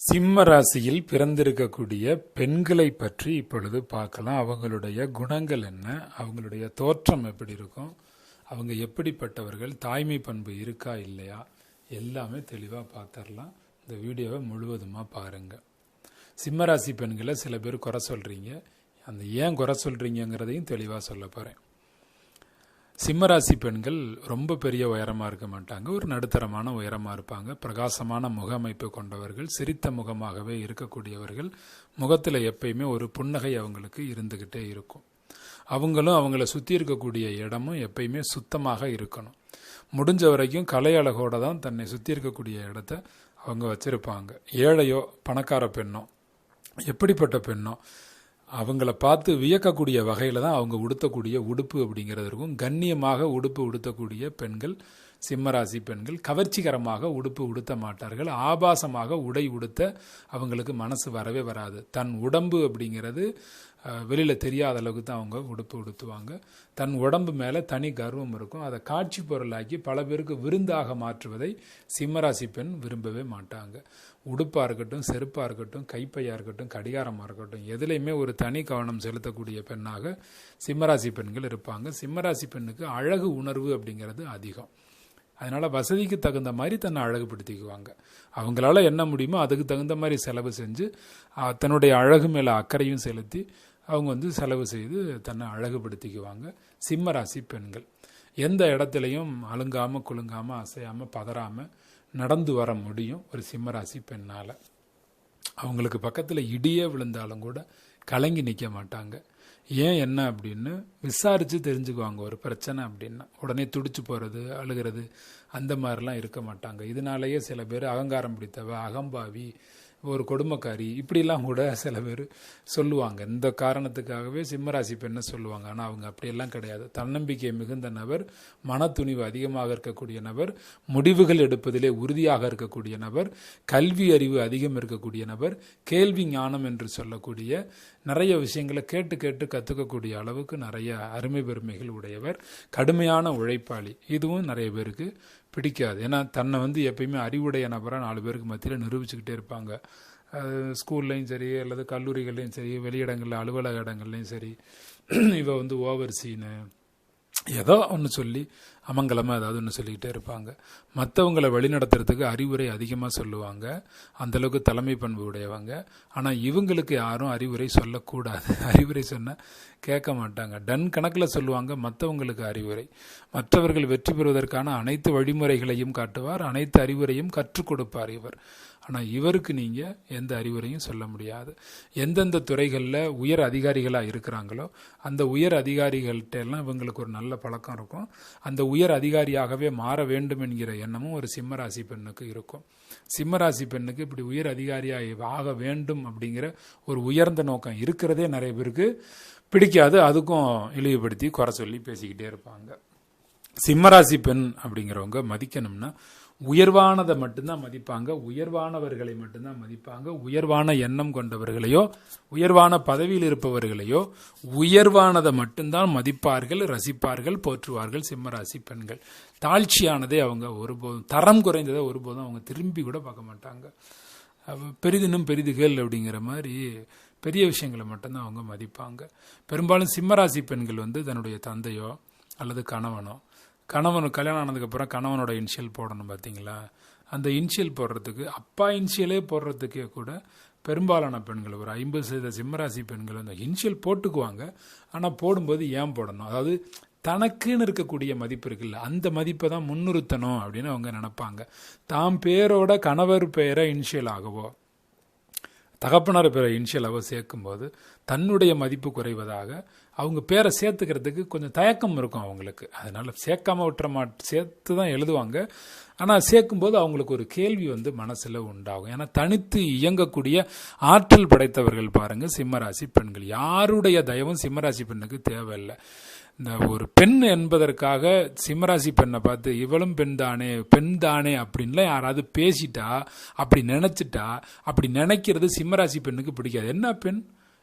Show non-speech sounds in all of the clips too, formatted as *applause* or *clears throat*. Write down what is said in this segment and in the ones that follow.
சிம்ம ராசியில் பிறந்திருக்கக்கூடிய பெண்களை பற்றி இப்பொழுது பார்க்கலாம். அவங்களுடைய குணங்கள் என்ன? அவங்களுடைய தோற்றம் எப்படி இருக்கும்? அவங்க எப்படிப்பட்டவர்கள்? தாய்மை பண்பு இருக்கா இல்லையா? எல்லாமே தெளிவாக பார்த்துடலாம். இந்த வீடியோவை முழுவதுமாக பாருங்கள் சிம்மராசி பெண்களை சில பேர் குறை சொல்கிறீங்க அந்த ஏன் குறை சொல்கிறீங்கிறதையும் தெளிவாக சொல்ல போகிறேன் சிம்மராசி பெண்கள் ரொம்ப பெரிய உயரமாக இருக்க மாட்டாங்க. ஒரு நடுத்தரமான உயரமாக இருப்பாங்க. பிரகாசமான முக அமைப்பு கொண்டவர்கள் சிரித்த முகமாகவே இருக்கக்கூடியவர்கள். முகத்தில் எப்பயுமே ஒரு புன்னகை அவங்களுக்கு இருந்துக்கிட்டே இருக்கும். அவங்களும் அவங்கள சுற்றி இருக்கக்கூடிய இடமும் எப்பயுமே சுத்தமாக இருக்கணும். முடிஞ்ச வரைக்கும் கலை அழகோட தான் தன்னை சுற்றி இருக்கக்கூடிய இடத்த அவங்க வச்சுருப்பாங்க. ஏழையோ பணக்கார பெண்ணோ எப்படிப்பட்ட பெண்ணோ அவங்கள பார்த்து வியக்கக்கூடிய வகையில் தான் அவங்க உடுத்தக்கூடிய உடுப்பு அப்படிங்கிறது இருக்கும். கண்ணியமாக உடுப்பு உடுத்தக்கூடிய பெண்கள் சிம்மராசி பெண்கள் கவர்ச்சிகரமாக உடுப்பு உடுத்த மாட்டார்கள். ஆபாசமாக உடை உடுத்த அவங்களுக்கு மனசு வரவே வராது. தன் உடம்பு அப்படிங்கிறது வெளியில் தெரியாத அளவுக்கு தான் அவங்க உடுப்பு உடுத்துவாங்க. தன் உடம்பு மேலே தனி கர்வம் இருக்கும். அதை காட்சி பொருளாக்கி பல பேருக்கு விருந்தாக மாற்றுவதை சிம்மராசி பெண் விரும்பவே மாட்டாங்க. உடுப்பாக இருக்கட்டும் செருப்பாக இருக்கட்டும் கைப்பையாக இருக்கட்டும் கடிகாரமாக இருக்கட்டும் எதுலேயுமே ஒரு தனி கவனம் செலுத்தக்கூடிய பெண்ணாக சிம்மராசி பெண்கள் இருப்பாங்க. சிம்மராசி பெண்ணுக்கு அழகு உணர்வு அப்படிங்கிறது அதிகம். அதனால் வசதிக்கு தகுந்த மாதிரி தன்னை அழகுபடுத்திக்குவாங்க. அவங்களால என்ன முடியுமோ அதுக்கு தகுந்த மாதிரி செலவு செஞ்சு தன்னுடைய அழகு மேலே அக்கறையும் செலுத்தி அவங்க வந்து செலவு செய்து தன்னை அழகுபடுத்திக்குவாங்க. சிம்ம ராசி பெண்கள். எந்த இடத்துலையும் அழுங்காமல் குலுங்காமல் அசையாமல் பதறாமல் நடந்து வர முடியும் ஒரு சிம்மராசி பெண்ணால். அவங்களுக்கு பக்கத்தில் இடியே விழுந்தாலும் கூட கலங்கி நிற்க மாட்டாங்க. ஏன் என்ன அப்படின்னு விசாரித்து தெரிஞ்சுக்குவாங்க. ஒரு பிரச்சனை அப்படின்னா உடனே துடிச்சு போகிறது அழுகிறது அந்த மாதிரிலாம் இருக்க மாட்டாங்க. இதனாலேயே சில பேர் அகங்காரம் பிடித்தவ அகம்பாவி ஒரு கொடுமைக்காரி இப்படிலாம் கூட சில பேர் சொல்லுவாங்க. இந்த காரணத்துக்காகவே சிம்மராசி பெண்ணை சொல்லுவாங்க. ஆனால் அவங்க அப்படியெல்லாம் கிடையாது. தன்னம்பிக்கை மிகுந்த நபர் மன துணிவு அதிகமாக இருக்கக்கூடிய நபர் முடிவுகள் எடுப்பதிலே உறுதியாக இருக்கக்கூடிய நபர் கல்வி அறிவு அதிகம் இருக்கக்கூடிய நபர் கேள்வி ஞானம் என்று சொல்லக்கூடிய நிறைய விஷயங்களை கேட்டு கேட்டு கற்றுக்கக்கூடிய அளவுக்கு நிறைய அருமை பெருமைகள் உடையவர். கடுமையான உழைப்பாளி. இதுவும் நிறைய பேருக்கு பிடிக்காது. ஏன்னா தன்னை வந்து எப்பயுமே அறிவுடைய நபராக நாலு பேருக்கு மத்தியில் நிரூபிச்சுக்கிட்டே இருப்பாங்க. ஸ்கூல்லையும் சரி அல்லது கல்லூரிகள்லையும் சரி வெளியிடங்களில் அலுவலக இடங்கள்லையும் சரி. *clears throat* இவ வந்து ஓவர் சீனு ஏதோ ஒன்று சொல்லி அமங்கலமாக ஏதாவது ஒன்று சொல்லிக்கிட்டே இருப்பாங்க. மற்றவங்களை வழிநடத்துறதுக்கு அறிவுரை அதிகமாக சொல்லுவாங்க. அந்தளவுக்கு தலைமை பண்பு உடையவங்க. ஆனால் இவங்களுக்கு யாரும் அறிவுரை சொல்லக்கூடாது. *laughs* அறிவுரை சொன்னால் கேட்க மாட்டாங்க. டன் கணக்கில் சொல்லுவாங்க மற்றவங்களுக்கு அறிவுரை. மற்றவர்கள் வெற்றி பெறுவதற்கான அனைத்து வழிமுறைகளையும் காட்டுவார். அனைத்து அறிவுரையும் கற்றுக் கொடுப்பார் இவர். ஆனால் இவருக்கு நீங்கள் எந்த அறிவுரையும் சொல்ல முடியாது. எந்தெந்த துறைகளில் உயர் அதிகாரிகளாக இருக்கிறாங்களோ அந்த உயர் அதிகாரிகள்கிட்ட எல்லாம் இவங்களுக்கு ஒரு நல்ல பழக்கம் இருக்கும். அந்த உயர் அதிகாரியாகவே மாற வேண்டும் என்கிற எண்ணமும் ஒரு சிம்மராசி பெண்ணுக்கு இருக்கும். சிம்மராசி பெண்ணுக்கு இப்படி உயர் அதிகாரியாக ஆக வேண்டும் அப்படிங்கிற ஒரு உயர்ந்த நோக்கம் இருக்கிறதே நிறைய பேருக்கு பிடிக்காது. அதுக்கும் இழிவுபடுத்தி குறை சொல்லி பேசிக்கிட்டே இருப்பாங்க. சிம்மராசி பெண் அப்படிங்கிறவங்க மதிக்கணும்னா உயர்வானதை மட்டும்தான் மதிப்பாங்க உயர்வானவர்களை மட்டும்தான் மதிப்பாங்க. உயர்வான எண்ணம் கொண்டவர்களையோ உயர்வான பதவியில் இருப்பவர்களையோ உயர்வானதை மட்டும்தான் மதிப்பார்கள் ரசிப்பார்கள் போற்றுவார்கள் சிம்மராசி பெண்கள். தாழ்ச்சியானதே அவங்க ஒருபோதும் தரம் குறைந்ததை ஒருபோதும் அவங்க திரும்பி கூட பார்க்க மாட்டாங்க. பெரிதினும் பெரிதுகள் அப்படிங்கிற மாதிரி பெரிய விஷயங்களை மட்டும்தான் அவங்க மதிப்பாங்க. பெரும்பாலும் சிம்மராசி பெண்கள் வந்து தன்னுடைய தந்தையோ அல்லது கணவனோ கணவன் கல்யாணம் ஆனதுக்கப்புறம் கணவனோட இனிஷியல் போடணும் பார்த்தீங்களா அந்த இன்ஷியல் போடுறதுக்கு அப்பா இன்ஷியலே போடுறதுக்கே கூட பெரும்பாலான பெண்கள் ஒரு ஐம்பது சதவீத சிம்மராசி பெண்கள் அந்த இன்ஷியல் போட்டுக்குவாங்க. ஆனால் போடும்போது ஏன் போடணும்? அதாவது தனக்குன்னு இருக்கக்கூடிய மதிப்பு இருக்குல்ல அந்த மதிப்பை தான் முன்னிறுத்தணும் அப்படின்னு அவங்க நினைப்பாங்க. தாம் பேரோட கணவர் பெயரை இன்ஷியல் ஆகவோ தகப்பனார் பேரை ஆகவோ சேர்க்கும்போது தன்னுடைய மதிப்பு குறைவதாக அவங்க பேரை சேர்த்துக்கிறதுக்கு கொஞ்சம் தயக்கம் இருக்கும் அவங்களுக்கு. அதனால் சேர்க்காம விட்டுற மாட் சேர்த்து தான் எழுதுவாங்க. ஆனால் சேர்க்கும்போது அவங்களுக்கு ஒரு கேள்வி வந்து மனசில் உண்டாகும். ஏன்னா தனித்து இயங்கக்கூடிய ஆற்றல் படைத்தவர்கள் பாருங்கள் சிம்மராசி பெண்கள். யாருடைய தயவும் சிம்மராசி பெண்ணுக்கு தேவையில்லை. இந்த ஒரு பெண் என்பதற்காக சிம்மராசி பெண்ணை பார்த்து இவளும் பெண் தானே பெண் தானே அப்படின்லாம் யாராவது பேசிட்டா அப்படி நினச்சிட்டா அப்படி நினைக்கிறது சிம்மராசி பெண்ணுக்கு பிடிக்காது. என்ன பெண்?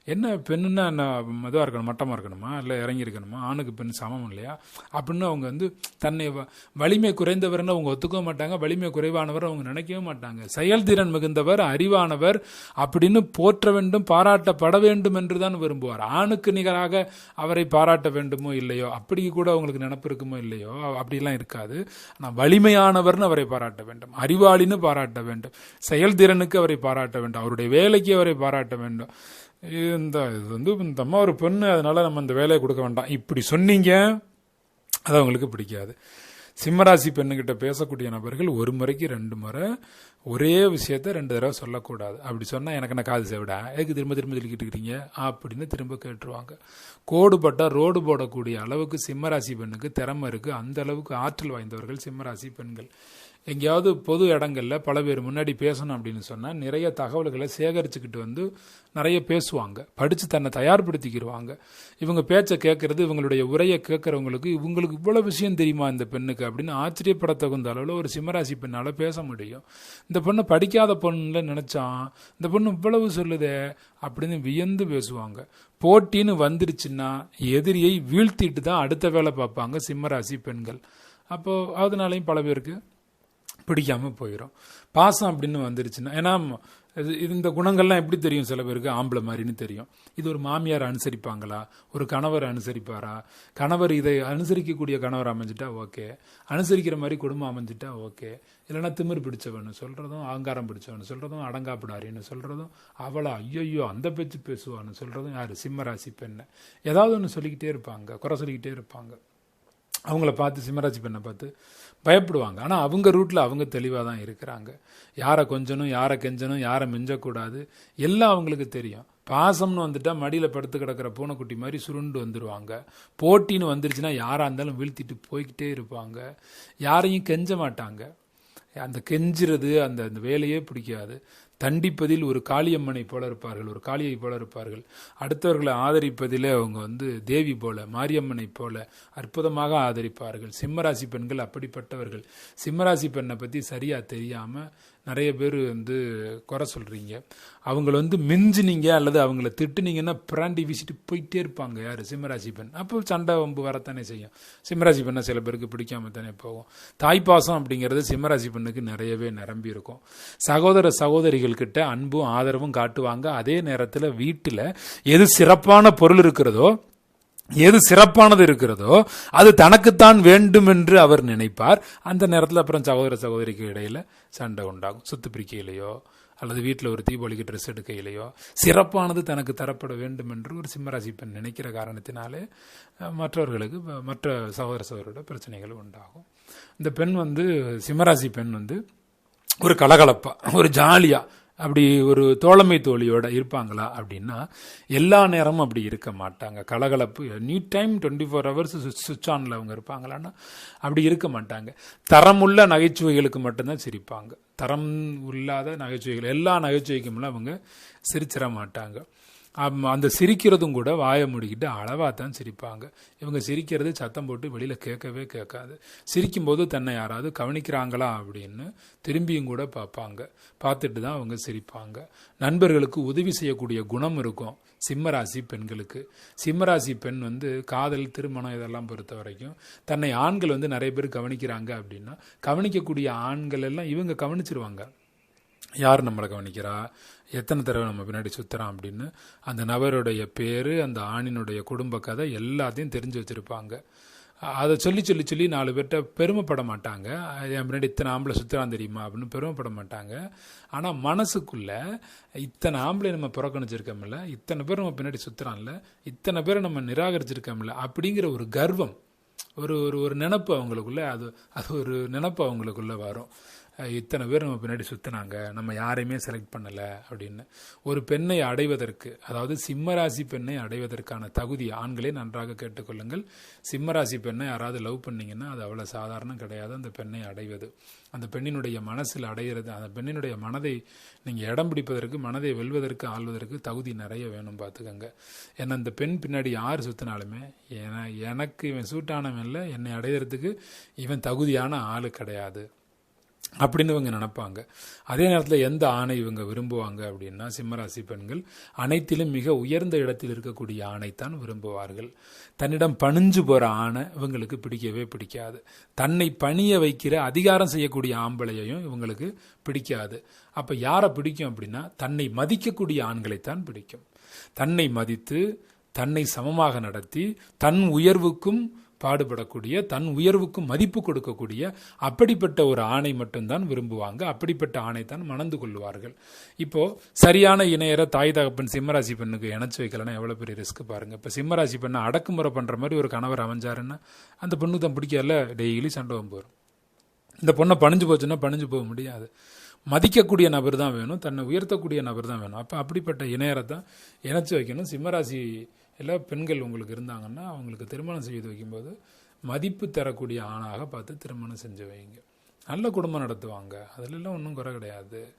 என்ன பெண்ணுன்னா என்ன இதுவாக இருக்கணும் மட்டமாக இருக்கணுமா? இல்லை இறங்கி இருக்கணுமா ஆணுக்கு பெண் சமம் இல்லையா? அப்படின்னு அவங்க வந்து தன்னை வ- வலிமை குறைந்தவர்னு அவங்க ஒத்துக்க மாட்டாங்க. வலிமை குறைவானவர் அவங்க நினைக்கவே மாட்டாங்க. செயல்திறன் மிகுந்தவர் அறிவானவர் அப்படின்னு போற்ற வேண்டும் பாராட்டப்பட வேண்டும் என்று தான் விரும்புவார். ஆணுக்கு நிகராக அவரை பாராட்ட வேண்டுமோ இல்லையோ? அப்படி கூட அவங்களுக்கு நினப்பு இருக்குமோ இல்லையோ? அப்படிலாம் இருக்காது. ஆனால் வலிமையானவர்னு அவரை பாராட்ட வேண்டும். அறிவாளின்னு பாராட்ட வேண்டும். செயல்திறனுக்கு அவரை பாராட்ட வேண்டும். அவருடைய வேலைக்கு அவரை பாராட்ட வேண்டும். இந்த இது வந்து இந்த அம்மா ஒரு பொண்ணு அதனால நம்ம இந்த வேலையை கொடுக்க வேண்டாம். இப்படி சொன்னீங்க அது அவங்களுக்கு பிடிக்காது. சிம்மராசி பெண்ணுகிட்ட பேசக்கூடிய நபர்கள் ஒரு முறைக்கு ரெண்டு முறை ஒரே விஷயத்த ரெண்டு தடவை சொல்லக்கூடாது. அப்படி சொன்னால் எனக்கு என்ன காது செவிடா? எதுக்கு திரும்ப திரும்ப சொல்லிக்கிட்டு இருக்கிறீங்க? அப்படின்னு திரும்ப கேட்டுருவாங்க. கோடு ரோடு போடக்கூடிய அளவுக்கு சிம்மராசி பெண்ணுக்கு திறமை இருக்குது அந்த அளவுக்கு ஆற்றல் வாய்ந்தவர்கள் சிம்மராசி பெண்கள். எங்கேயாவது பொது இடங்களில் பல பேர் முன்னாடி பேசணும் அப்படின்னு சொன்னால் நிறைய தகவல்களை சேகரிச்சுக்கிட்டு வந்து நிறைய பேசுவாங்க. படித்து தன்னை தயார்படுத்திக்கிடுவாங்க இவங்க பேச்சை கேட்கறது இவங்களுடைய உரையை கேட்குறவங்களுக்கு இவங்களுக்கு இவ்வளோ விஷயம் தெரியுமா இந்த பெண்ணுக்கு அப்படின்னு ஆச்சரியப்படத்தகுந்த அளவில் ஒரு சிம்மராசி பெண்ணால் பேச முடியும். இந்த பொண்ணு படிக்காத பொண்ணுல நினச்சான் இந்த பொண்ணு இவ்வளவு சொல்லுதே அப்படின்னு வியந்து பேசுவாங்க. போட்டின்னு வந்துருச்சுன்னா எதிரியை வீழ்த்திட்டு தான் அடுத்த வேலை பார்ப்பாங்க சிம்மராசி பெண்கள். அப்போது அதனாலையும் பல பேருக்கு பிடிக்காம போயிடும் பாசம் அப்படின்னு வந்துருச்சுன்னா ஏன்னா இது இந்த குணங்கள்லாம் எப்படி தெரியும் சில பேருக்கு? ஆம்பளை மாதிரின்னு தெரியும். இது ஒரு மாமியார் அனுசரிப்பாங்களா? ஒரு கணவர் அனுசரிப்பாரா? கணவர் இதை அனுசரிக்கக்கூடிய கணவர் அமைஞ்சிட்டா ஓகே. அனுசரிக்கிற மாதிரி குடும்பம் அமைஞ்சிட்டா ஓகே. இல்லைன்னா திமிர் பிடிச்சவனு சொல்கிறதும் ஆங்காரம் பிடிச்சவன்னு சொல்கிறதும் அடங்காப்பிடாரின்னு சொல்கிறதும் அவளா ஐயோயோ அந்த பேச்சு பேசுவான்னு சொல்கிறதும் யார்? சிம்மராசி பெண்ணை. ஏதாவது ஒன்று சொல்லிக்கிட்டே இருப்பாங்க குறை சொல்லிக்கிட்டே இருப்பாங்க. அவங்கள பார்த்து சிம்மராஜ் பெண்ணை பார்த்து பயப்படுவாங்க. ஆனால் அவங்க ரூட்டில் அவங்க தெளிவாக தான் இருக்கிறாங்க. யாரை கொஞ்சணும் யாரை கெஞ்சணும் யாரை மிஞ்சக்கூடாது எல்லாம் அவங்களுக்கு தெரியும். பாசம்னு வந்துட்டால் மடியில் படுத்து கிடக்கிற பூனைக்குட்டி மாதிரி சுருண்டு வந்துடுவாங்க போட்டின்னு வந்துருச்சுன்னா யாராக இருந்தாலும் வீழ்த்திட்டு போய்கிட்டே இருப்பாங்க. யாரையும் கெஞ்ச மாட்டாங்க. அந்த கெஞ்சுறது அந்த அந்த வேலையே பிடிக்காது. தண்டிப்பதில் ஒரு காளியம்மனை போல இருப்பார்கள் ஒரு காளியை போல இருப்பார்கள். அடுத்தவர்களை ஆதரிப்பதிலே அவங்க வந்து தேவி போல மாரியம்மனை போல அற்புதமாக ஆதரிப்பார்கள். சிம்மராசி பெண்கள் அப்படிப்பட்டவர்கள். சிம்மராசி பெண்ணை பற்றி சரியா தெரியாம நிறைய பேர் வந்து குறை சொல்கிறீங்க அவங்கள வந்து மிஞ்சினீங்க அல்லது அவங்கள திட்டுனீங்கன்னா பிராண்டி வீசிட்டு போயிட்டே இருப்பாங்க யார்? சிம்மராசி பெண். அப்போ சண்டை வம்பு வரத்தானே செய்யும். சிம்மராசி பெண்ணை சில பேருக்கு பிடிக்காம தானே போகும். தாய்ப்பாசம் அப்படிங்கிறது சிம்மராசி பெண்ணுக்கு நிறையவே நிரம்பி இருக்கும். சகோதர சகோதரிகள்கிட்ட அன்பும் ஆதரவும் காட்டுவாங்க. அதே நேரத்தில் வீட்டில் எது சிறப்பான பொருள் இருக்கிறதோ எது சிறப்பானது இருக்கிறதோ அது தனக்குத்தான் வேண்டும் என்று அவர் நினைப்பார். அந்த நேரத்தில் அப்புறம் சகோதர சகோதரிக்கு இடையில சண்டை உண்டாகும். சுத்து பிரிக்கையிலையோ அல்லது வீட்டில் ஒரு தீபாவளிக்கு ட்ரெஸ் எடுக்கையிலையோ சிறப்பானது தனக்கு தரப்பட வேண்டும் என்று ஒரு சிம்மராசி பெண் நினைக்கிற காரணத்தினாலே மற்றவர்களுக்கு மற்ற சகோதர சகோதரோட பிரச்சனைகள் உண்டாகும். இந்த பெண் வந்து சிம்மராசி பெண் வந்து ஒரு கலகலப்பாக ஒரு ஜாலியாக அப்படி ஒரு தோழமை தோழியோட இருப்பாங்களா அப்படின்னா எல்லா நேரமும் அப்படி இருக்க மாட்டாங்க. கலகலப்பு new time twenty four hours சுவிட்ச் ஆனில் அவங்க இருப்பாங்களான்னா அப்படி இருக்க மாட்டாங்க. தரமுள்ள நகைச்சுவைகளுக்கு மட்டும்தான் சிரிப்பாங்க. தரம் இல்லாத நகைச்சுவைகள் எல்லா நகைச்சுவைக்குமெல்லாம் அவங்க சிரிச்சிட மாட்டாங்க. அந்த சிரிக்கிறதும் கூட வாயை மூடிக்கிட்டு அளவாக தான் சிரிப்பாங்க. இவங்க சிரிக்கிறது சத்தம் போட்டு வெளியில் கேட்கவே கேட்காது. சிரிக்கும்போது தன்னை யாராவது கவனிக்கிறாங்களா அப்படின்னு திரும்பியும் கூட பார்ப்பாங்க. பார்த்துட்டு தான் அவங்க சிரிப்பாங்க. நண்பர்களுக்கு உதவி செய்யக்கூடிய குணம் இருக்கும் சிம்மராசி பெண்களுக்கு. சிம்மராசி பெண் வந்து காதல் திருமணம் இதெல்லாம் பொறுத்த வரைக்கும் தன்னை ஆண்கள் வந்து நிறைய பேர் கவனிக்கிறாங்க அப்படின்னா கவனிக்கக்கூடிய ஆண்கள் எல்லாம் இவங்க கவனிச்சிருவாங்க. யார் நம்மளை கவனிக்கிறா? எத்தனை தடவை நம்ம பின்னாடி சுற்றுறான் அப்படின்னு அந்த நபருடைய பேர் அந்த ஆணினுடைய குடும்ப கதை எல்லாத்தையும் தெரிஞ்சு வச்சிருப்பாங்க. அதை சொல்லி சொல்லி சொல்லி நாலு பேர்கிட்ட பெருமைப்பட மாட்டாங்க. என் பின்னாடி இத்தனை ஆம்பளை சுத்துறான் தெரியுமா அப்படின்னு பெருமைப்பட மாட்டாங்க. ஆனால் மனசுக்குள்ள இத்தனை ஆம்பளை நம்ம புறக்கணிச்சிருக்கோம்ல இத்தனை பேர் நம்ம பின்னாடி சுத்துறான்ல இத்தனை பேரை நம்ம நிராகரிச்சிருக்கோம்ல அப்படிங்கிற ஒரு கர்வம் ஒரு ஒரு ஒரு நினப்பு அவங்களுக்குள்ள அது அது ஒரு நினப்பு அவங்களுக்குள்ள வரும். இத்தனை பேர் நம்ம பின்னாடி சுற்றுனாங்க நம்ம யாரையுமே செலக்ட் பண்ணலை அப்படின்னு. ஒரு பெண்ணை அடைவதற்கு அதாவது சிம்மராசி பெண்ணை அடைவதற்கான தகுதி ஆண்களே நன்றாக கேட்டுக்கொள்ளுங்கள். சிம்மராசி பெண்ணை யாராவது லவ் பண்ணிங்கன்னா அது அவ்வளோ சாதாரணம் கிடையாது. அந்த பெண்ணை அடைவது அந்த பெண்ணினுடைய மனசில் அடைகிறது அந்த பெண்ணினுடைய மனதை நீங்கள் இடம் பிடிப்பதற்கு மனதை வெல்வதற்கு ஆள்வதற்கு தகுதி நிறைய வேணும் பார்த்துக்கோங்க. ஏன்னா அந்த பெண் பின்னாடி யார் சுற்றினாலுமே ஏன்னா எனக்கு இவன் சூட்டானவன் இல்லை என்னை அடையிறதுக்கு இவன் தகுதியான ஆள் கிடையாது. அப்படின்னு இவங்க நினைப்பாங்க. அதே நேரத்தில் எந்த ஆணை இவங்க விரும்புவாங்க அப்படின்னா சிம்மராசி பெண்கள் அனைத்திலும் மிக உயர்ந்த இடத்தில் இருக்கக்கூடிய ஆணைத்தான் விரும்புவார்கள். தன்னிடம் பணிஞ்சு போகிற ஆணை இவங்களுக்கு பிடிக்கவே பிடிக்காது. தன்னை பணிய வைக்கிற அதிகாரம் செய்யக்கூடிய ஆம்பளையையும் இவங்களுக்கு பிடிக்காது. அப்போ யாரை பிடிக்கும் அப்படின்னா தன்னை மதிக்கக்கூடிய ஆண்களைத்தான் பிடிக்கும். தன்னை மதித்து தன்னை சமமாக நடத்தி தன் உயர்வுக்கும் பாடுபடக்கூடிய தன் உயர்வுக்கும் மதிப்பு கொடுக்கக்கூடிய அப்படிப்பட்ட ஒரு ஆணை மட்டும்தான் விரும்புவாங்க. அப்படிப்பட்ட ஆணை தான் மணந்து கொள்வார்கள். இப்போ சரியான இணையரை தாய் தகப்பன் சிம்மராசி பெண்ணுக்கு இணைச்சு வைக்கலன்னா எவ்வளோ பெரிய ரிஸ்க் பாருங்க. இப்போ சிம்மராசி பெண்ணை அடக்குமுறை பண்ணுற மாதிரி ஒரு கணவர் அமைஞ்சாருன்னா அந்த பொண்ணுக்கு தான் பிடிக்கல டெய்லி சண்டை போகும் இந்த பொண்ணை பணிஞ்சு போச்சுன்னா பணிஞ்சு போக முடியாது. மதிக்கக்கூடிய நபர் தான் வேணும். தன்னை உயர்த்தக்கூடிய நபர் தான் வேணும். அப்போ அப்படிப்பட்ட இணையரை தான் இணைச்சு வைக்கணும். சிம்மராசி இல்லை பெண்கள் உங்களுக்கு இருந்தாங்கன்னா அவங்களுக்கு திருமணம் செய்து வைக்கும்போது மதிப்பு தரக்கூடிய ஆணாக பார்த்து திருமணம் செஞ்சு வைங்க. நல்ல குடும்பம் நடத்துவாங்க. அதிலெல்லாம் ஒன்றும் குறை கிடையாது.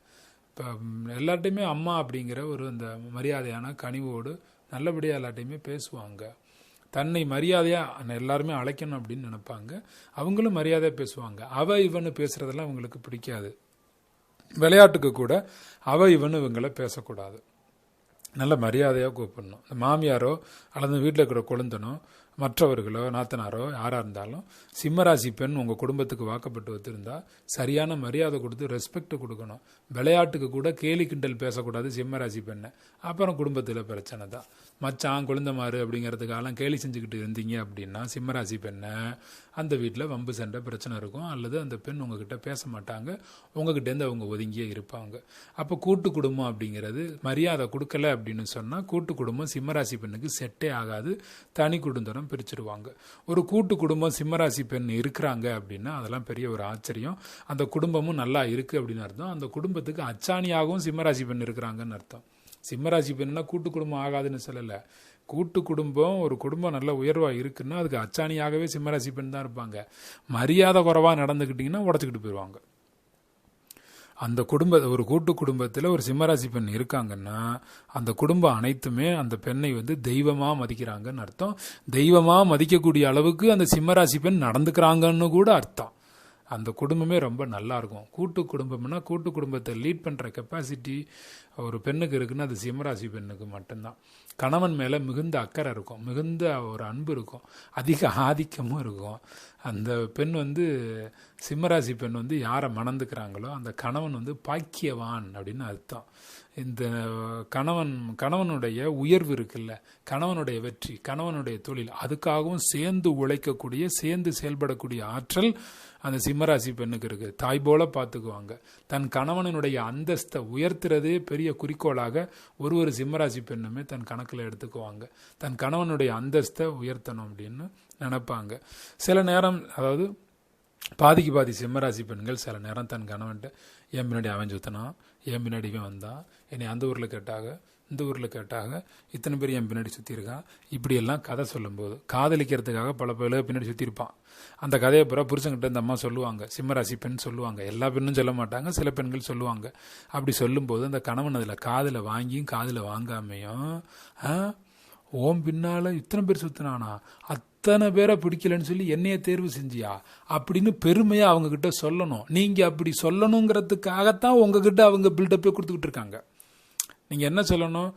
இப்போ எல்லாட்டையுமே அம்மா அப்படிங்கிற ஒரு இந்த மரியாதையான கனிவோடு நல்லபடியாக எல்லாட்டையுமே பேசுவாங்க. தன்னை மரியாதையாக எல்லாருமே அழைக்கணும் அப்படின்னு நினைப்பாங்க. அவங்களும் மரியாதையாக பேசுவாங்க. அவ இவனு பேசுகிறதெல்லாம் அவங்களுக்கு பிடிக்காது. விளையாட்டுக்கு கூட அவ இவனு இவங்களை பேசக்கூடாது. நல்ல மரியாதையாக கூப்பிடணும் இந்த மாமியாரோ அல்லது வீட்டில் இருக்கிற கொழுந்தனோ மற்றவர்களோ நாத்தனாரோ யாராக இருந்தாலும் சிம்மராசி பெண் உங்கள் குடும்பத்துக்கு வாக்கப்பட்டு வச்சுருந்தா சரியான மரியாதை கொடுத்து ரெஸ்பெக்ட் கொடுக்கணும். விளையாட்டுக்கு கூட கேலி கிண்டல் பேசக்கூடாது சிம்மராசி பெண்ணை. அப்புறம் குடும்பத்தில் பிரச்சனை தான். மச்சான் குழந்தமாறு அப்படிங்கிறதுக்கெல்லாம் கேலி செஞ்சுக்கிட்டு இருந்தீங்க அப்படின்னா சிம்மராசி பெண்ணை அந்த வீட்டில் வம்பு சண்டை பிரச்சனை இருக்கும். அல்லது அந்த பெண் உங்ககிட்ட பேச மாட்டாங்க. உங்ககிட்டேருந்து அவங்க ஒதுங்கியே இருப்பாங்க. அப்போ கூட்டு குடும்பம் அப்படிங்கிறது மரியாதை கொடுக்கல அப்படின்னு சொன்னால் கூட்டு குடும்பம் சிம்மராசி பெண்ணுக்கு செட்டே ஆகாது. தனி குடும்பம் பிரிச்சிருவாங்க. ஒரு கூட்டு குடும்பம் சிம்மராசி பெண் இருக்கிறாங்க அப்படின்னா அதெல்லாம் பெரிய ஒரு ஆச்சரியம். அந்த குடும்பமும் நல்லா இருக்குது அப்படின்னு அர்த்தம். அந்த குடும்பத்துக்கு அச்சாணியாகவும் சிம்மராசி பெண் இருக்கிறாங்கன்னு அர்த்தம். சிம்மராசி பெண்னா கூட்டு குடும்பம் ஆகாதுன்னு சொல்லலை. கூட்டு குடும்பம் ஒரு குடும்பம் நல்ல உயர்வாக இருக்குன்னா அதுக்கு அச்சாணியாகவே சிம்மராசி பெண் தான் இருப்பாங்க. மரியாதை குறைவாக நடந்துக்கிட்டிங்கன்னா உடச்சிக்கிட்டு போயிடுவாங்க அந்த குடும்ப ஒரு கூட்டு குடும்பத்தில் ஒரு சிம்மராசி பெண் இருக்காங்கன்னா அந்த குடும்பம் அனைத்துமே அந்த பெண்ணை வந்து தெய்வமாக மதிக்கிறாங்கன்னு அர்த்தம். தெய்வமாக மதிக்கக்கூடிய அளவுக்கு அந்த சிம்மராசி பெண் நடந்துக்கிறாங்கன்னு கூட அர்த்தம். அந்த குடும்பமே ரொம்ப நல்லா இருக்கும் கூட்டு குடும்பம்னா கூட்டு குடும்பத்தை லீட் பண்ணுற கெப்பாசிட்டி ஒரு பெண்ணுக்கு இருக்குன்னா அது சிம்மராசி பெண்ணுக்கு மட்டும்தான். கணவன் மேலே மிகுந்த அக்கறை இருக்கும். மிகுந்த ஒரு அன்பு இருக்கும். அதிக ஆதிக்கமும் இருக்கும். அந்த பெண் வந்து சிம்மராசி பெண் வந்து யாரை மணந்துக்கிறாங்களோ அந்த கணவன் வந்து பாக்கியவான் அப்படின்னு அர்த்தம். இந்த கணவன் கணவனுடைய உயர்வு இருக்குல்ல கணவனுடைய வெற்றி கணவனுடைய தொழில் அதுக்காகவும் சேர்ந்து உழைக்கக்கூடிய சேர்ந்து செயல்படக்கூடிய ஆற்றல் அந்த சிம்மராசி பெண்ணுக்கு இருக்கு. தாய் போல பார்த்துக்குவாங்க. தன் கணவனுடைய அந்தஸ்தை உயர்த்துறதே பெரிய குறிக்கோளாக ஒரு ஒரு சிம்மராசி பெண்ணுமே தன் கணக்கில் எடுத்துக்குவாங்க. தன் கணவனுடைய அந்தஸ்தை உயர்த்தணும் அப்படின்னு நினைப்பாங்க. சில நேரம் அதாவது பாதிக்கு பாதி சிம்மராசி பெண்கள் சில நேரம் தன் கணவன்ட்டு என் பின்னாடி அவன் சுத்தினான்? என் பின்னாடி இவன் வந்தான் என்னை அந்த ஊரில் கேட்டாக இந்த ஊரில் கேட்டாக இத்தனை பேர் என் பின்னாடி சுற்றியிருக்கான் இப்படியெல்லாம் கதை சொல்லும்போது காதலிக்கிறதுக்காக பல பேர் பின்னாடி சுற்றிருப்பான் அந்த கதையை பிற புருஷங்கிட்ட இந்த அம்மா சொல்லுவாங்க சிம்மராசி பெண் சொல்லுவாங்க. எல்லா பெண்ணும் சொல்ல மாட்டாங்க சில பெண்கள் சொல்லுவாங்க. அப்படி சொல்லும்போது அந்த கணவன் அதில் காதில் வாங்கியும் காதில் வாங்காமையும் ஓம் பின்னால் இத்தனை பேர் சுற்றினானா அத் இத்தனை பேரை பிடிக்கலன்னு சொல்லி என்னைய தேர்வு செஞ்சியா? அப்படின்னு பெருமையா அவங்க கிட்ட சொல்லணும். நீங்க அப்படி சொல்லணுங்கிறதுக்காகத்தான் உங்ககிட்ட அவங்க பில்டப்பே கொடுத்துக்கிட்டு இருக்காங்க. நீங்க என்ன சொல்லணும்?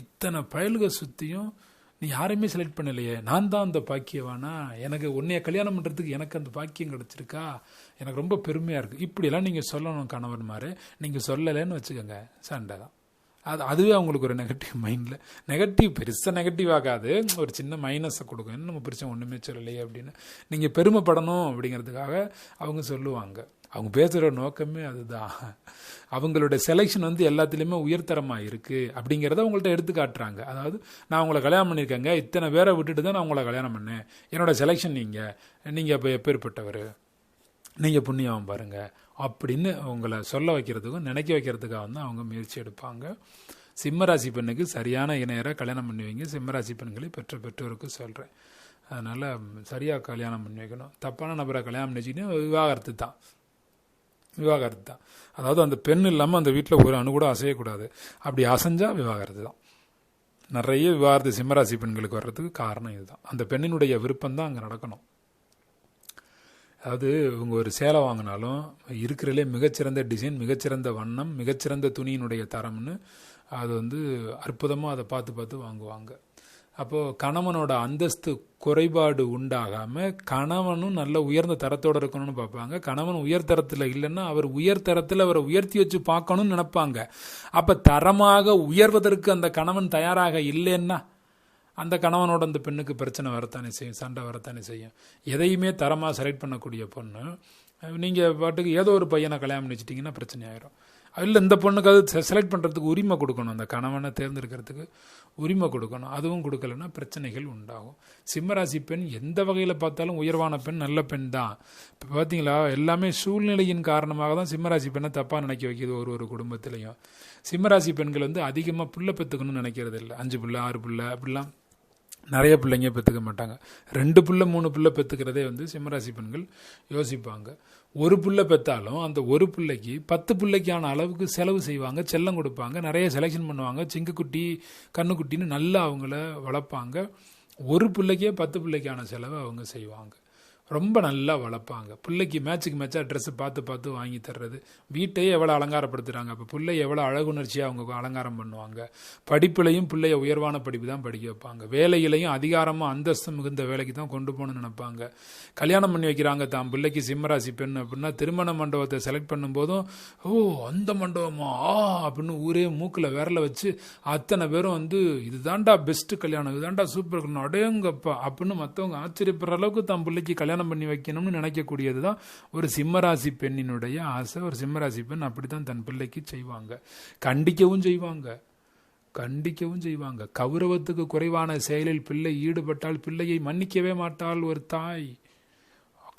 இத்தனை பயலுக சுத்தியும் நீ யாரையுமே செலக்ட் பண்ணலையே. நான் தான் அந்த பாக்கியவானா? எனக்கு உன்னைய கல்யாணம் பண்ணுறதுக்கு எனக்கு அந்த பாக்கியம் கிடச்சிருக்கா? எனக்கு ரொம்ப பெருமையாக இருக்குது இப்படியெல்லாம் நீங்கள் சொல்லணும் கணவன் மாதிரி நீங்கள் சொல்லலைன்னு வச்சுக்கோங்க. சண்டை தான் அது அதுவே அவங்களுக்கு ஒரு நெகட்டிவ் மைண்டில் நெகட்டிவ் பெருசாக நெகட்டிவ் ஆகாது. ஒரு சின்ன மைனஸை கொடுக்கும் என்ன நம்ம பெருசாக ஒன்றுமே சொல்லலையே அப்படின்னு. நீங்கள் பெருமைப்படணும் அப்படிங்கிறதுக்காக அவங்க சொல்லுவாங்க. அவங்க பேசுகிற நோக்கமே அதுதான். அவங்களோட செலெக்ஷன் வந்து எல்லாத்துலேயுமே உயர்தரமாக இருக்குது அப்படிங்கிறத உங்கள்கிட்ட எடுத்து காட்டுறாங்க. அதாவது நான் உங்களை கல்யாணம் பண்ணியிருக்கேங்க. இத்தனை பேரை விட்டுட்டு தான் நான் உங்களை கல்யாணம் பண்ணேன். என்னோட செலெக்ஷன் நீங்கள் நீங்கள் இப்போ எப்பேற்பட்டவர் நீங்கள் புண்ணியம் பாருங்கள் அப்படின்னு உங்களை சொல்ல வைக்கிறதுக்கும் நினைக்க வைக்கிறதுக்காக வந்து அவங்க முயற்சி எடுப்பாங்க. சிம்மராசி பெண்ணுக்கு சரியான இணையரை கல்யாணம் பண்ணி வைங்க. சிம்மராசி பெண்களை பெற்ற பெற்றோருக்கு சொல்கிறேன் அதனால் சரியாக கல்யாணம் பண்ணி வைக்கணும். தப்பான நபரை கல்யாணம் பண்ணி வச்சுக்கிட்டா விவாகரத்து தான். விவாகரத்து தான். அதாவது அந்த பெண் இல்லாமல் அந்த வீட்டில் ஒரு அணு கூட அசையக்கூடாது. அப்படி அசைஞ்சால் விவாகரத்து தான். நிறைய விவாகரத்து சிம்மராசி பெண்களுக்கு வர்றதுக்கு காரணம் இதுதான். அந்த பெண்ணினுடைய விருப்பம் தான் அங்கே நடக்கணும். அதாவது இவங்க ஒரு சேலை வாங்கினாலும் இருக்கிறதுலே மிகச்சிறந்த டிசைன் மிகச்சிறந்த வண்ணம் மிகச்சிறந்த துணியினுடைய தரம்னு அது வந்து அற்புதமாக அதை பார்த்து பார்த்து வாங்குவாங்க. அப்போது கணவனோட அந்தஸ்து குறைபாடு உண்டாகாமல் கணவனும் நல்ல உயர்ந்த தரத்தோடு இருக்கணும்னு பார்ப்பாங்க. கணவன் உயர் தரத்தில் இல்லைன்னா அவர் உயர் தரத்தில் அவரை உயர்த்தி வச்சு பார்க்கணும்னு நினைப்பாங்க. அப்போ தரமாக உயர்வதற்கு அந்த கணவன் தயாராக இல்லைன்னா அந்த கணவனோட அந்த பெண்ணுக்கு பிரச்சனை வரத்தானே செய்யும் சண்டை வரத்தானே செய்யும். எதையுமே தரமாக செலக்ட் பண்ணக்கூடிய பொண்ணு நீங்கள் பாட்டுக்கு ஏதோ ஒரு பையனை கல்யாணம் பண்ணி பிரச்சனை ஆயிரும் இல்லை இந்த பொண்ணுக்கு அது செலக்ட் பண்ணுறதுக்கு உரிமை கொடுக்கணும். அந்த கணவனை தேர்ந்தெடுக்கிறதுக்கு உரிமை கொடுக்கணும். அதுவும் கொடுக்கலன்னா பிரச்சனைகள் உண்டாகும். சிம்மராசி பெண் எந்த வகையில் பார்த்தாலும் உயர்வான பெண் நல்ல பெண் தான். இப்போ பார்த்தீங்களா எல்லாமே சூழ்நிலையின் காரணமாக தான் சிம்மராசி பெண்ணை தப்பாக நினைக்க வைக்கிது ஒரு ஒரு குடும்பத்திலையும். சிம்மராசி பெண்கள் வந்து அதிகமாக புள்ள பெற்றுக்கணும்னு நினைக்கிறது இல்லை அஞ்சு புள்ள ஆறு புள்ள அப்படிலாம் நிறைய பிள்ளைங்க பெற்றுக்க மாட்டாங்க. ரெண்டு பிள்ளை மூணு பிள்ளை பெற்றுக்கிறதே வந்து சிம்மராசி பெண்கள் யோசிப்பாங்க. ஒரு பிள்ளை பெற்றாலும் அந்த ஒரு பிள்ளைக்கு பத்து பிள்ளைக்கான அளவுக்கு செலவு செய்வாங்க செல்லம் கொடுப்பாங்க நிறைய செலெக்ஷன் பண்ணுவாங்க. சிங்கக்குட்டி கண்ணுக்குட்டின்னு நல்லா அவங்கள வளர்ப்பாங்க. ஒரு பிள்ளைக்கே பத்து பிள்ளைக்கான செலவை அவங்க செய்வாங்க. ரொம்ப நல்லா வளர்ப்பாங்க. பிள்ளைக்கு மேட்சுக்கு மேட்சாக ட்ரெஸ்ஸு பார்த்து பார்த்து வாங்கி தர்றது. வீட்டையே எவ்வளோ அலங்காரப்படுத்துகிறாங்க அப்போ பிள்ளை எவ்வளோ அழகுணர்ச்சியாக அவங்க அலங்காரம் பண்ணுவாங்க. படிப்புலையும் பிள்ளைய உயர்வான படிப்பு தான் படிக்க வைப்பாங்க. வேலையிலையும் அதிகாரமாக அந்தஸ்து மிகுந்த வேலைக்கு தான் கொண்டு போகணும்னு நினைப்பாங்க. கல்யாணம் பண்ணி வைக்கிறாங்க தான் பிள்ளைக்கு சிம்மராசி பெண் அப்படின்னா திருமண மண்டபத்தை செலக்ட் பண்ணும்போதும் ஓ அந்த மண்டபமா? ஆ அப்படின்னு ஊரே மூக்கில் விரல வச்சு அத்தனை பேரும் வந்து இதுதான்டா பெஸ்ட்டு கல்யாணம். இதுதான்டா சூப்பர் கல்யாணம். அடையங்கப்பா அப்படின்னு மற்றவங்க ஆச்சரியப்படுற அளவுக்கு தான் பிள்ளைக்கு கல்யாணம் கல்யாணம் பண்ணி வைக்கணும்னு நினைக்கக்கூடியது தான் ஒரு சிம்மராசி பெண்ணினுடைய ஆசை. ஒரு சிம்மராசி பெண் அப்படி தான் தன் பிள்ளைக்கு செய்வாங்க. கண்டிக்கவும் செய்வாங்க. கண்டிக்கவும் செய்வாங்க. கௌரவத்துக்கு குறைவான செயலில் பிள்ளை ஈடுபட்டால் பிள்ளையை மன்னிக்கவே மாட்டாள் ஒரு தாய்.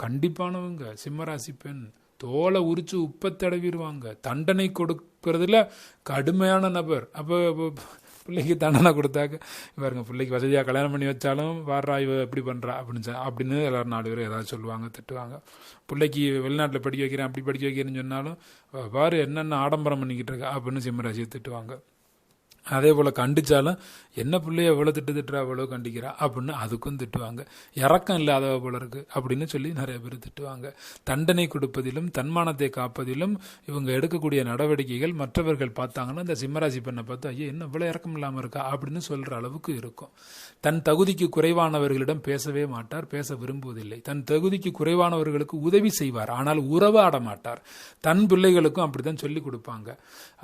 கண்டிப்பானவங்க சிம்மராசி பெண். தோலை உரிச்சு உப்பை தடவிடுவாங்க. தண்டனை கொடுக்கறதுல கடுமையான நபர். அப்போ பிள்ளைக்கு தண்டனை கொடுத்தாக்க பாருங்க பிள்ளைக்கு வசதியாக கல்யாணம் பண்ணி வச்சாலும் வாடுறா இவ எப்படி பண்ணுறா அப்படின்னு அப்படின்னு எல்லோரும் நாலு பேர் ஏதாவது சொல்லுவாங்க திட்டுவாங்க. பிள்ளைக்கு வெளிநாட்டில் படிக்க வைக்கிறேன் அப்படி படிக்க வைக்கிறேன்னு சொன்னாலும் பாரு என்னென்ன ஆடம்பரம் பண்ணிக்கிட்டு இருக்கா அப்படின்னு சிம்மராசியை திட்டுவாங்க. அதே போல் கண்டிச்சாலும் என்ன பிள்ளைய எவ்வளோ திட்டு திட்டுறா அவ்வளோ கண்டிக்கிறா? அப்படின்னு அதுக்கும் திட்டுவாங்க. இறக்கம் இல்லாதவ போல இருக்கு அப்படின்னு சொல்லி நிறைய பேர் திட்டுவாங்க. தண்டனை கொடுப்பதிலும் தன்மானத்தை காப்பதிலும் இவங்க எடுக்கக்கூடிய நடவடிக்கைகள் மற்றவர்கள் பார்த்தாங்கன்னா இந்த சிம்மராசி பெண்ணை பார்த்து ஐயோ என்ன இவ்வளோ இறக்கம் இல்லாமல் இருக்கா? அப்படின்னு சொல்கிற அளவுக்கு இருக்கும். தன் தகுதிக்கு குறைவானவர்களிடம் பேசவே மாட்டார் பேச விரும்புவதில்லை. தன் தகுதிக்கு குறைவானவர்களுக்கு உதவி செய்வார் ஆனால் உறவாட மாட்டார். தன் பிள்ளைகளுக்கும் அப்படித்தான் சொல்லி கொடுப்பாங்க.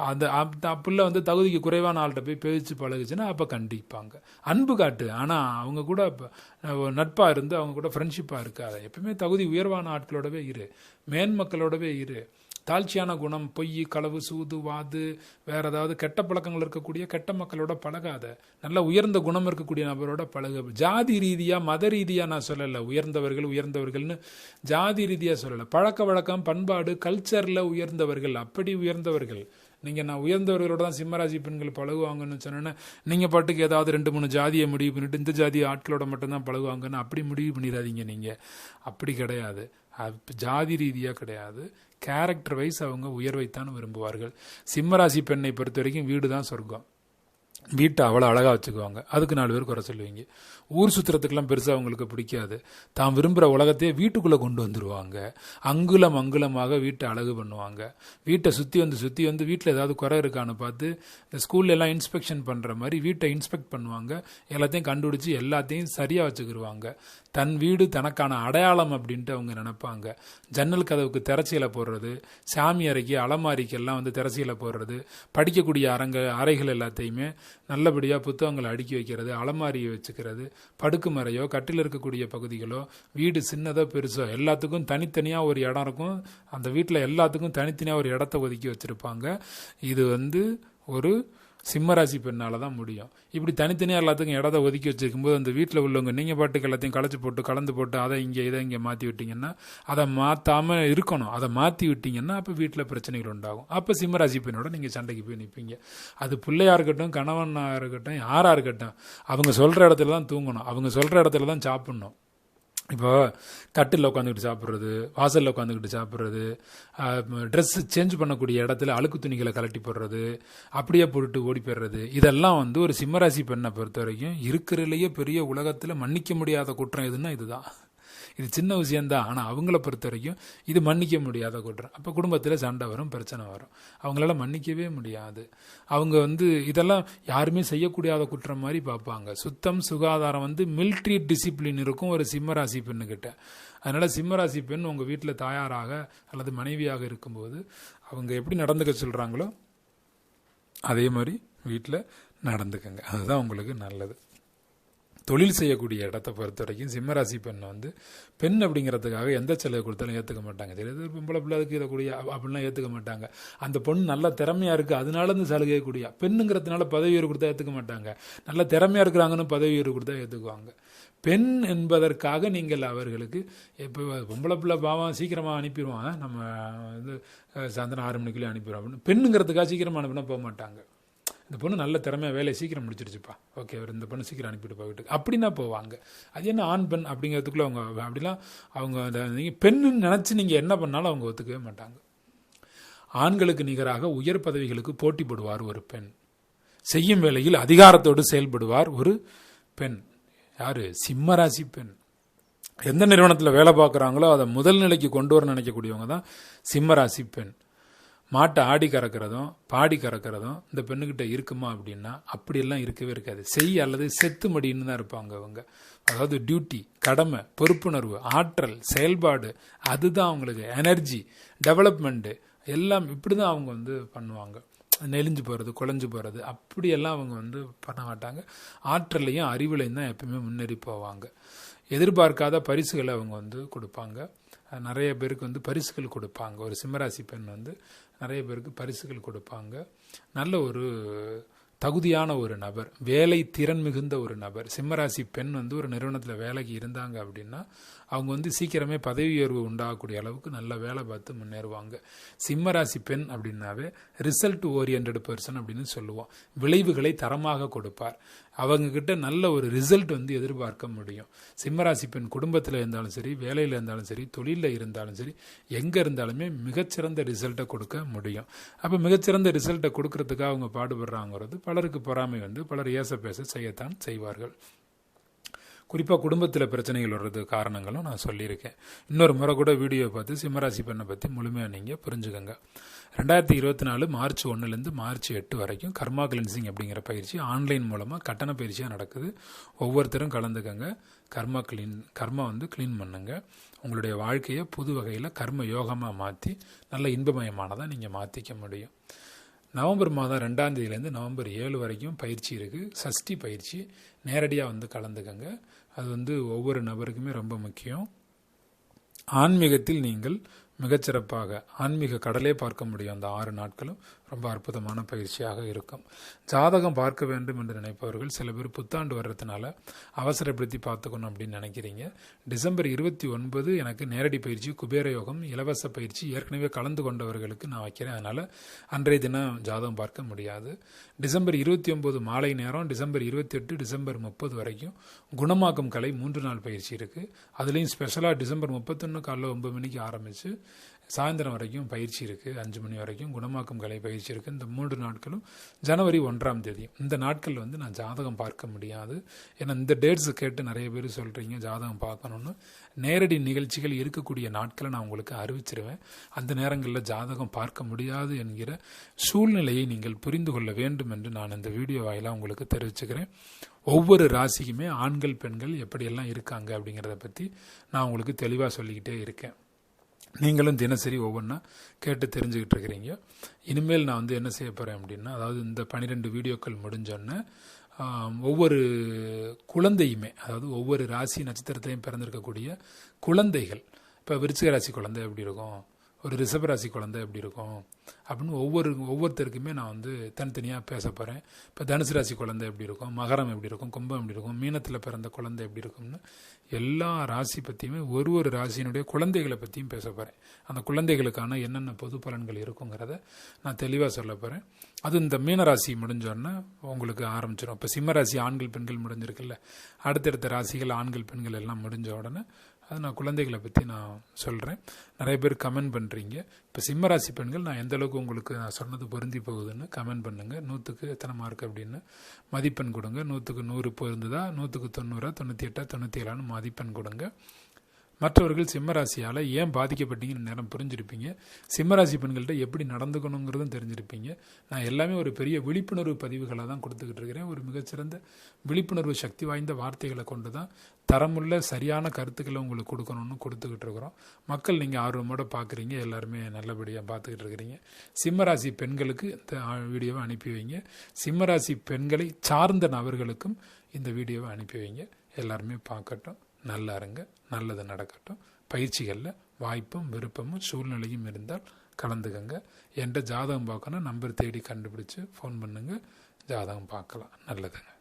அந்த பிள்ளை வந்து தகுதிக்கு குறைவான ஆள்கிட்ட போய் பேச்சு பழகுச்சுன்னா அப்போ கண்டிப்பாங்க. அன்பு காட்டு. ஆனால் அவங்க கூட நட்பாக இருந்து அவங்க கூட ஃப்ரெண்ட்ஷிப்பாக இருக்காது. எப்பவுமே தகுதி உயர்வான ஆட்களோடவே இரு. மேன்மக்களோடவே இரு. தாழ்ச்சியான குணம் பொய் களவு சூது வாது வேற ஏதாவது கெட்ட பழக்கங்கள் இருக்கக்கூடிய கெட்ட மக்களோட பழகாத நல்ல உயர்ந்த குணம் இருக்கக்கூடிய நபரோட பழக. ஜாதி ரீதியாக மத ரீதியாக நான் சொல்லலை. உயர்ந்தவர்கள் உயர்ந்தவர்கள்னு ஜாதி ரீதியாக சொல்லலை. பழக்க வழக்கம் பண்பாடு கல்ச்சரில் உயர்ந்தவர்கள் அப்படி உயர்ந்தவர்கள். நீங்கள் நான் உயர்ந்தவர்களோட தான் சிம்மராசி பெண்கள் பழகுவாங்கன்னு சொன்னேன்னா நீங்கள் பாட்டுக்கு ஏதாவது ரெண்டு மூணு ஜாதியை முடிவு பண்ணிட்டு இந்த ஜாதி ஆட்களோட மட்டும்தான் பழகுவாங்கன்னு அப்படி முடிவு பண்ணிடாதீங்க நீங்கள் அப்படி கிடையாது. ஜாதி ரீதியாக கிடையாது. கேரக்டர் வைஸ் அவங்க உயர்வைத்தான் விரும்புவார்கள். சிம்மராசி பெண்ணை பொறுத்த வரைக்கும் வீடு தான் சொர்க்கம். வீட்டை அவ்வளோ அழகாக வச்சுக்குவாங்க. அதுக்கு நாலு பேர் குறை சொல்லுவீங்க. ஊர் சுற்றுறதுக்கெல்லாம் பெருசாக அவங்களுக்கு பிடிக்காது. தான் விரும்புகிற உலகத்தையே வீட்டுக்குள்ளே கொண்டு வந்துடுவாங்க அங்குலம் அங்குலமாக வீட்டை அழகு பண்ணுவாங்க. வீட்டை சுற்றி வந்து சுற்றி வந்து வீட்டில் ஏதாவது குறை இருக்கான்னு பார்த்து இந்த ஸ்கூல்ல எல்லாம் இன்ஸ்பெக்ஷன் பண்ணுற மாதிரி வீட்டை இன்ஸ்பெக்ட் பண்ணுவாங்க. எல்லாத்தையும் கண்டுபிடிச்சி எல்லாத்தையும் சரியாக வச்சுக்கிடுவாங்க தன் வீடு தனக்கான அடையாளம் அப்படின்ட்டு அவங்க நினைப்பாங்க. ஜன்னல் கதவுக்கு திரைச்சியில் போடுறது சாமி அறைக்கு அலமாரிக்கெல்லாம் வந்து திரைச்சியில் போடுறது படிக்கக்கூடிய அரங்க அறைகள் எல்லாத்தையுமே நல்லபடியாக புத்தகங்களை அடுக்கி வைக்கிறது அலமாரியை வச்சுக்கிறது படுக்கு மறையோ கட்டில் இருக்கக்கூடிய பகுதிகளோ வீடு சின்னதோ பெருசோ எல்லாத்துக்கும் தனித்தனியாக ஒரு இடம் இருக்கும். அந்த வீட்டில் எல்லாத்துக்கும் தனித்தனியாக ஒரு இடத்த ஒதுக்கி வச்சுருப்பாங்க. இது வந்து ஒரு சிம்மராசி பெண்ணால் தான் முடியும். இப்படி தனித்தனியாக எல்லாத்துக்கும் இடத்த ஒதுக்கி வச்சிருக்கும்போது அந்த வீட்டில் உள்ளவங்க நீங்கள் பாட்டுக்கு எல்லாத்தையும் களைச்சி போட்டு கலந்து போட்டு அதை இங்கே இதை இங்கே மாற்றி விட்டீங்கன்னா அதை மாற்றாமல் இருக்கணும். அதை மாற்றி விட்டீங்கன்னா அப்போ வீட்டில் பிரச்சனைகள் உண்டாகும். அப்போ சிம்மராசி பெண்ணோட நீங்கள் சண்டைக்கு போய் நிற்பீங்க அது பிள்ளையாக இருக்கட்டும் கணவனாக இருக்கட்டும் யாராக இருக்கட்டும் அவங்க சொல்கிற இடத்துல தான் தூங்கணும். அவங்க சொல்கிற இடத்துல தான் சாப்பிட்ணும். இப்போ கட்டில் உட்காந்துக்கிட்டு சாப்பிட்றது வாசலில் உட்காந்துக்கிட்டு சாப்பிட்றது ட்ரெஸ் சேஞ்ச் பண்ணக்கூடிய இடத்துல அழுக்கு துணிகளை கலட்டி போடுறது அப்படியே போட்டுட்டு ஓடி போயிடுறது. இதெல்லாம் வந்து ஒரு சிம்மராசி பெண்ணை பொறுத்த வரைக்கும் இருக்கிறதுலையே பெரிய உலகத்தில் மன்னிக்க முடியாத குற்றம் எதுன்னா இதுதான். இது சின்ன விஷயம்தான். ஆனால் அவங்கள பொறுத்த வரைக்கும் இது மன்னிக்க முடியாத குற்றம். அப்போ குடும்பத்தில் சண்டை வரும் பிரச்சனை வரும். அவங்களால மன்னிக்கவே முடியாது. அவங்க வந்து இதெல்லாம் யாருமே செய்யக்கூடாத குற்றம் மாதிரி பார்ப்பாங்க. சுத்தம் சுகாதாரம் வந்து மில்ட்ரி டிசிப்ளின் இருக்கும் ஒரு சிம்மராசி பெண்ணுக்கிட்ட அதனால் சிம்மராசி பெண் உங்கள் வீட்டில் தாயாராக அல்லது மனைவியாக இருக்கும்போது அவங்க எப்படி நடந்துக்க சொல்கிறாங்களோ அதே மாதிரி வீட்டில் நடந்துக்கங்க. அதுதான் உங்களுக்கு நல்லது. தொழில் செய்யக்கூடிய இடத்த பொறுத்த வரைக்கும் சிம்மராசி பெண் வந்து பெண் அப்படிங்கிறதுக்காக எந்த செலவு கொடுத்தாலும் ஏற்றுக்க மாட்டாங்க. தெரியாது பொம்பளை பிள்ளை அதுக்கு இதை அப்படிலாம் ஏற்றுக்க மாட்டாங்க. அந்த பொண்ணு நல்ல திறமையாக இருக்குது அதனால இந்த சலுகை கூடிய? பெண்ணுங்கிறதுனால பதவி உயர்வு கொடுத்தா ஏற்றுக்க மாட்டாங்க. நல்ல திறமையாக இருக்கிறாங்கன்னு பதவி உயர்வு கொடுத்தா ஏற்றுக்குவாங்க பெண் என்பதற்காக நீங்கள் அவர்களுக்கு இப்போ பொம்பளை பிள்ளை பாவம் சீக்கிரமாக அனுப்பிடுவாங்க நம்ம இது சாயந்தரம் ஆறு மணிக்குள்ளே அனுப்பிடுவோம் அப்படின்னு. பெண்ணுங்கிறதுக்காக சீக்கிரமாக அனுப்பினா போக மாட்டாங்க. இந்த பொண்ணு நல்ல திறமையாக வேலையை சீக்கிரம் முடிச்சிருச்சுப்பா. ஓகே அவர் இந்த பொண்ணு சீக்கிரம் அனுப்பிட்டு போய் அப்படின்னா போவாங்க. அது என்ன ஆண் பெண் அப்படிங்கிறதுக்குள்ளே அவங்க அப்படிலாம் அவங்க அந்த நீங்கள் பெண்ணுன்னு நினச்சி நீங்கள் என்ன பண்ணாலும் அவங்க ஒத்துக்கவே மாட்டாங்க. ஆண்களுக்கு நிகராக உயர் பதவிகளுக்கு போட்டி போடுவார் ஒரு பெண். செய்யும் வேளையில் அதிகாரத்தோடு செயல்படுவார் ஒரு பெண். யார்? சிம்மராசி பெண். எந்த நிறுவனத்தில் வேலை பார்க்குறாங்களோ அதை முதல் நிலைக்கு கொண்டு வர நினைக்கக்கூடியவங்க தான் சிம்மராசி பெண். மாட்டை ஆடி கறக்கிறதும் பாடி கறக்கிறதும் இந்த பெண்ணுக்கிட்ட இருக்குமா அப்படின்னா அப்படியெல்லாம் இருக்கவே இருக்காது. செய் அல்லது செத்து மடின்னு தான் இருப்பாங்க அவங்க. அதாவது டியூட்டி கடமை பொறுப்புணர்வு ஆற்றல் செயல்பாடு அதுதான் அவங்களுக்கு எனர்ஜி டெவலப்மெண்ட்டு எல்லாம் இப்படி தான் அவங்க வந்து பண்ணுவாங்க. நெளிஞ்சு போகிறது குழஞ்சு போகிறது அப்படியெல்லாம் அவங்க வந்து பண்ண மாட்டாங்க. ஆற்றலையும் அறிவுலையும் தான் எப்பயுமே முன்னேறி போவாங்க. எதிர்பார்க்காத பரிசுகளை அவங்க வந்து கொடுப்பாங்க. நிறைய பேருக்கு வந்து பரிசுகள் கொடுப்பாங்க. ஒரு சிம்மராசி பெண் வந்து நிறைய பேருக்கு பரிசுகள் கொடுப்பாங்க. நல்ல ஒரு தகுதியான ஒரு நபர் வேலை திறன் மிகுந்த ஒரு நபர். சிம்மராசி பெண் வந்து ஒரு நிறுவனத்தில் வேலைக்கு இருந்தாங்க அப்படின்னா அவங்க வந்து சீக்கிரமே பதவி உயர்வு உண்டாகக்கூடிய அளவுக்கு நல்ல வேலை பார்த்து முன்னேறுவாங்க. சிம்மராசி பெண் அப்படின்னாவே ரிசல்ட் ஓரியன்ட் பர்சன் அப்படின்னு சொல்லுவோம். விளைவுகளை தரமாக கொடுப்பார். அவங்கக்கிட்ட நல்ல ஒரு ரிசல்ட் வந்து எதிர்பார்க்க முடியும். சிம்மராசி பெண் குடும்பத்தில் இருந்தாலும் சரி வேலையில் இருந்தாலும் சரி தொழிலில் இருந்தாலும் சரி எங்கே இருந்தாலுமே மிகச்சிறந்த ரிசல்ட்டை கொடுக்க முடியும். அப்போ மிகச்சிறந்த ரிசல்ட்டை கொடுக்கறதுக்காக அவங்க பாடுபடுறாங்கிறது பலருக்கு பொறாமை வந்து பலர் ஏச பேச செய்யத்தான் செய்வார்கள். குறிப்பாக குடும்பத்தில் பிரச்சனைகள் வர்றது காரணங்களும் நான் சொல்லியிருக்கேன். இன்னொரு முறை கூட வீடியோ பார்த்து சிம்மராசி பெண்ணை பற்றி முழுமையாக நீங்கள் புரிஞ்சுக்கோங்க. ரெண்டாயிரத்தி இருபத்தி நாலு மார்ச் ஒன்றுலேருந்து மார்ச் எட்டு வரைக்கும் கர்மா கிளென்சிங் அப்படிங்கிற பயிற்சி ஆன்லைன் மூலமாக கட்டண பயிற்சியாக நடக்குது. ஒவ்வொருத்தரும் கலந்துக்கங்க. கர்மா கிளீன் கர்மா வந்து க்ளீன் பண்ணுங்க. உங்களுடைய வாழ்க்கையை புது வகையில் கர்ம யோகமாக மாற்றி நல்ல இன்பமயமானதாக நீங்கள் மாற்றிக்க முடியும். நவம்பர் மாதம் ரெண்டாம் தேதியிலேருந்து நவம்பர் ஏழு வரைக்கும் பயிற்சி இருக்குது சஷ்டி பயிற்சி நேரடியாக வந்து கலந்துக்கங்க. அது வந்து ஒவ்வொரு நபருக்குமே ரொம்ப முக்கியம். ஆன்மீகத்தில் நீங்கள் மிகச்சிறப்பாக ஆன்மீக கடலே பார்க்க முடியும் அந்த ஆறு நாட்களும். ரொம்ப அற்புதமான பயிற்சியாக இருக்கும். ஜாதகம் பார்க்க வேண்டும் என்று நினைப்பவர்கள் சில பேர் புத்தாண்டு வர்றதுனால அவசரப்படுத்தி பார்த்துக்கணும் அப்படின்னு நினைக்கிறீங்க. டிசம்பர் இருபத்தி ஒன்பது எனக்கு நேரடி பயிற்சி குபேர யோகம் இலவச பயிற்சி ஏற்கனவே கலந்து கொண்டவர்களுக்கு நான் வைக்கிறேன். அதனால் அன்றைய தினம் ஜாதகம் பார்க்க முடியாது. டிசம்பர் இருபத்தி ஒன்பது மாலை நேரம் டிசம்பர் இருபத்தி எட்டு டிசம்பர் முப்பது வரைக்கும் குணமாக்கும் கலை மூன்று நாள் பயிற்சி இருக்குது அதுலேயும் ஸ்பெஷலாக டிசம்பர் முப்பத்தொன்று காலைல ஒம்பது மணிக்கு ஆரம்பித்து சாயந்தரம் வரைக்கும் பயிற்சி இருக்குது அஞ்சு மணி வரைக்கும் குணமாக்கும் கலை பயிற்சி இருக்குது இந்த மூன்று நாட்களும் ஜனவரி ஒன்றாம் தேதி. இந்த நாட்களில் வந்து நான் ஜாதகம் பார்க்க முடியாது. ஏன்னா இந்த டேட்ஸை கேட்டு நிறைய பேர் சொல்கிறீங்க ஜாதகம் பார்க்கணுன்னு நேரடி நிகழ்ச்சிகள் இருக்கக்கூடிய நாட்களை நான் உங்களுக்கு அறிவிச்சிருவேன். அந்த நேரங்களில் ஜாதகம் பார்க்க முடியாது என்கிற சூழ்நிலையை நீங்கள் புரிந்து கொள்ள வேண்டும் என்று நான் இந்த வீடியோ வாயிலாக உங்களுக்கு தெரிவிச்சுக்கிறேன். ஒவ்வொரு ராசிக்குமே ஆண்கள் பெண்கள் எப்படியெல்லாம் இருக்காங்க அப்படிங்கிறத பற்றி நான் உங்களுக்கு தெளிவாக சொல்லிக்கிட்டே இருக்கேன். நீங்களும் தினசரி ஒவ்வொன்றா கேட்டு தெரிஞ்சுக்கிட்டு இருக்கிறீங்க இனிமேல் நான் வந்து என்ன செய்ய போகிறேன் அப்படின்னா அதாவது இந்த பன்னிரெண்டு வீடியோக்கள் முடிஞ்சோன்னே ஒவ்வொரு குழந்தையுமே அதாவது ஒவ்வொரு ராசி நட்சத்திரத்திலையும் பிறந்திருக்கக்கூடிய குழந்தைகள் இப்போ விருச்சிக ராசி குழந்தை எப்படி இருக்கும்? ஒரு ரிசபராசி குழந்தை எப்படி இருக்கும். அப்படின்னு ஒவ்வொரு ஒவ்வொருத்தருக்குமே நான் வந்து தனித்தனியாக பேச போகிறேன் இப்போ தனுசு ராசி குழந்தை எப்படி இருக்கும்? மகரம் எப்படி இருக்கும்? கும்பம் எப்படி இருக்கும்? மீனத்தில் பிறந்த குழந்தை எப்படி இருக்கும்னு எல்லா ராசி பற்றியுமே ஒரு ஒரு ராசியினுடைய குழந்தைகளை பற்றியும் பேச போகிறேன் அந்த குழந்தைகளுக்கான என்னென்ன பொது பலன்கள் இருக்குங்கிறத நான் தெளிவாக சொல்ல போகிறேன் அது இந்த மீனராசி முடிஞ்சோடனே உங்களுக்கு ஆரம்பிச்சிடும் இப்போ சிம்மராசி ஆண்கள் பெண்கள் முடிஞ்சிருக்குல்ல. அடுத்தடுத்த ராசிகள் ஆண்கள் பெண்கள் எல்லாம் முடிஞ்ச உடனே அது நான் குழந்தைகளை பற்றி நான் சொல்கிறேன் நிறைய பேர் கமெண்ட் பண்ணுறீங்க இப்போ சிம்மராசி பெண்கள் நான் எந்த அளவுக்கு உங்களுக்கு நான் சொன்னது பொருந்தி போகுதுன்னு கமெண்ட் பண்ணுங்கள் நூற்றுக்கு எத்தனை மார்க் அப்படின்னு மதிப்பெண் கொடுங்க. நூற்றுக்கு நூறு பொருந்துதா? நூற்றுக்கு தொண்ணூறா? தொண்ணூற்றி எட்டா? தொண்ணூற்றி ஏழான்னு மதிப்பெண் கொடுங்க. மற்றவர்கள் சிம்மராசியால் ஏன் பாதிக்கப்பட்டீங்கன்னு நேரம் புரிஞ்சிருப்பீங்க. சிம்மராசி பெண்கள்கிட்ட எப்படி நடந்துக்கணுங்கிறதும் தெரிஞ்சிருப்பீங்க. நான் எல்லாமே ஒரு பெரிய விழிப்புணர்வு பதிவுகளாக தான் கொடுத்துக்கிட்டு இருக்கிறேன். ஒரு மிகச்சிறந்த விழிப்புணர்வு சக்தி வாய்ந்த வார்த்தைகளை கொண்டு தான் தரமுள்ள சரியான கருத்துக்களை உங்களுக்கு கொடுக்கணும்னு கொடுத்துக்கிட்டு இருக்கிறோம். மக்கள் நீங்கள் ஆர்வமோடு பார்க்குறீங்க எல்லாருமே நல்லபடியாக பார்த்துக்கிட்டு இருக்கிறீங்க. சிம்மராசி பெண்களுக்கு இந்த வீடியோவை அனுப்பி வைங்க. சிம்மராசி பெண்களை சார்ந்த நபர்களுக்கும் இந்த வீடியோவை அனுப்பி வைங்க. எல்லாருமே பார்க்கட்டும். நல்லா இருங்க நல்லது நடக்கட்டும். பயிற்சிகளில் வாய்ப்பும் விருப்பமும் சூழ்நிலையும் இருந்தால் கலந்துக்கங்க. என்கிட்ட ஜாதகம் பார்க்கணும் நம்பர் தேடி கண்டுபிடிச்சு ஃபோன் பண்ணுங்கள் ஜாதகம் பார்க்கலாம். நல்லதுங்க.